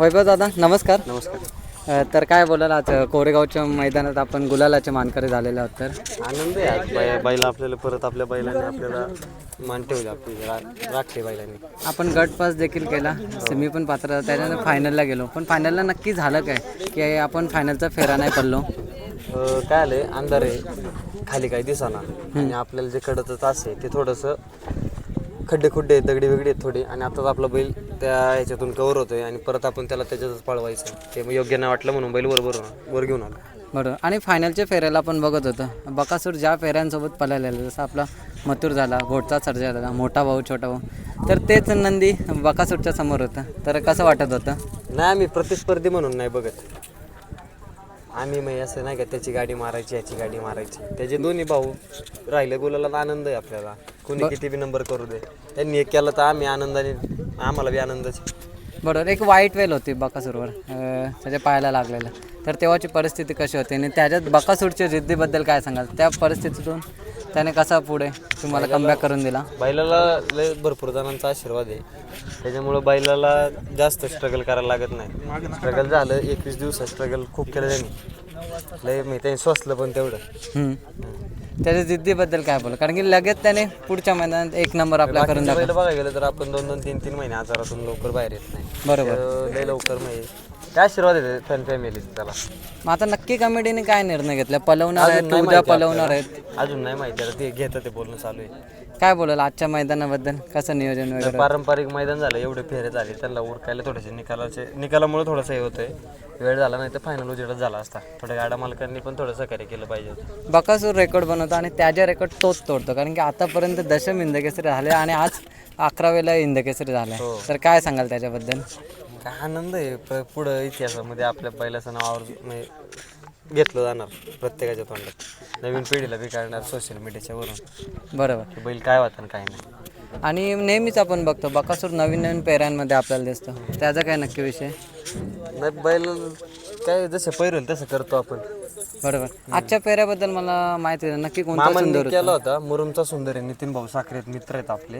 वैभव दादा नमस्कार. नमस्कार. अ, तर काय बोलाल आज? अ, कोरेगावच्या मैदानात आपण गुलालाचे मानकरी झालेले आहोत तर. आनंद आहे आज. बै बैल आपल्याला परत आपल्या बैलांनी आपल्याला मान ठेवले आपली रा- राखले बैलांनी आपण गट पास देखील केला. सेमी पण पात्र त्याच्यानंतर फायनलला गेलो. पण फायनलला नक्की झालं काय? की आपण फायनलचा फेरा नाही पडलो. अं, काय आलंय? अंधार आहे. खाली काही दिसाना. आणि आपल्याला जे कडचं तास आहे ते थोडंसं खड्डे खुड्डे आहेत दगडी वेगळी आहेत थोडी. आणि आताच आपला बैल त्या ह्याच्यातून कवर होतोय आणि परत आपण त्याला त्याच्यातच पळवायचं. ते मग योग्य नाही वाटलं म्हणून बैल बरोबर वर घेऊन आलो. बरोबर आणि फायनलच्या फेऱ्याला आपण बघत होतो. बकासूर ज्या फेऱ्यांसोबत पळालेला जसं आपला मथुर झाला घोटचा सर्जा झाला मोठा भाऊ छोटा भाऊ तर तेच नंदी बकासूरच्या समोर होतं. तर कसं वाटत होतं? नाही आम्ही प्रतिस्पर्धी म्हणून नाही बघत. आम्ही मग असं नाही का त्याची गाडी मारायची याची गाडी मारायची. त्याचे दोन्ही भाऊ राहिले बोलायला आनंद आहे आपल्याला. कोणी किती बी नंबर करू दे. त्यांनी एक केलं तर आम्ही आनंदाने आम्हाला बी आनंदच बरोबर एक वाईट वेल होती बकासूरवर अं, त्याच्या पायाला लागलेलं. तर तेव्हाची परिस्थिती कशी होती? आणि त्याच्यात बकासूरच्या जिद्दीबद्दल काय सांगाल? त्या परिस्थितीतून त्याने कसा पुढे तुम्हाला कमबॅक करून दिला? बैलाला लय भरपूर जणांचा आशीर्वाद आहे. त्याच्यामुळं बैलाला जास्त स्ट्रगल करायला लागत नाही. स्ट्रगल झालं एकवीस दिवसात स्ट्रगल खूप केलं त्यांनी. लय मी त्यांनी स्वसलं पण तेवढं. हम्म. त्याच्या जिद्दीबद्दल काय बोल? कारण की लगेच त्याने पुढच्या महिन्यात एक नंबर आपला करून बघायला गेलं तर आपण दोन दोन तीन तीन महिने आजारातून लवकर बाहेर येत नाही. बरोबर. लय लवकर म्हणजे काय आशीर्वाद आहे फॅन फॅमिली त्याला? मग आता नक्की कमिटीने काय निर्णय घेतला? पलवणार आहेत नाही उद्या माहिती पलवणार आहेत. अजून नाही माहिती आता ते घेतं ते बोलणं चालू आहे. काय बोलाल आजच्या मैदानाबद्दल? कसं नियोजन वगैरे? पारंपरिक मैदान झालं एवढे फेरे झाले त्यांना उरकायला थोडेसे निकालाचे निकालामुळे थोडंसं हे होतंय. वेळ झाला नाही तर फायनल उजेडच झाला असता. थोड्या गाड्या मालकांनी पण थोडं सहकार्य केलं पाहिजे बकासूर रेकॉर्ड बनवतो आणि त्याच्या रेकॉर्ड तोच तोडतो. कारण की आतापर्यंत दशम इंदकेसरी झाले आणि आज अकरावेला इंदकेसरी झालाय तर काय सांगाल त्याच्याबद्दल? काय आनंद आहे. प- पुढं इतिहासामध्ये आपल्या बैलाचं नाव आवर्जून म्हणजे घेतलं जाणार प्रत्येकाच्या तोंडात. नवीन पिढीला बी काढणार सोशल मीडियाच्या वरून. बरोबर. की बैल काय होता आणि काय नाही. आणि नेहमीच आपण बघतो बकासूर नवीन नवीन पेऱ्यांमध्ये आपल्याला दिसतो. त्याचा काय नक्की विषय? नाही बैल काय जसं पैरेल तसं करतो आपण. बरोबर. आजच्या पेऱ्याबद्दल मला माहिती आहे नक्की कोणता मामांनी सुंदर होता? केला होता. मुरुमचा सुंदर आहे. नितीन भाऊ साखरे आहेत, मित्र आहेत आपले.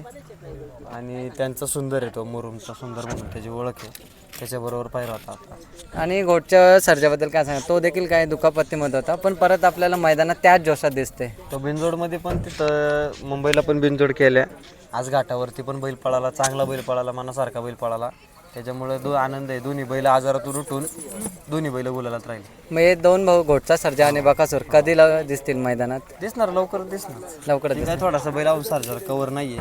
आणि त्यांचा सुंदर आहे तो मुरुमचा सुंदर म्हणून त्याची ओळख आहे. त्याच्याबरोबर पाहिला होता आता. आणि घोटच्या सर्जाबद्दल काय सांगा तो देखील काय दुखापत्तीमध्ये होता पण परत आपल्याला मैदानात त्याच जोशात दिसते तो बिनजोडमध्ये पण तिथं मुंबईला पण बिनजोड केल्या. आज घाटावरती पण बैल पळाला चांगला बैल पळाला मनासारखा बैल पळाला. त्याच्यामुळे दो आनंद आहे. दोन्ही बैल आजारातून उठून दोन्ही बैल गुलालात राहिले. मग हे दोन भाऊ घोटचा सर्जा आणि बकासूर कधी ल- दिसतील मैदानात? दिसणार लवकर दिसणार. लवकर थोडासा बैल अवसार जर कवर नाहीये.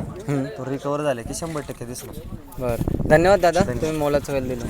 तो रिकवर झाले की शंभर टक्के दिसणार. बरं. धन्यवाद दादा तुम्ही मोलाचं वेळ दिलं.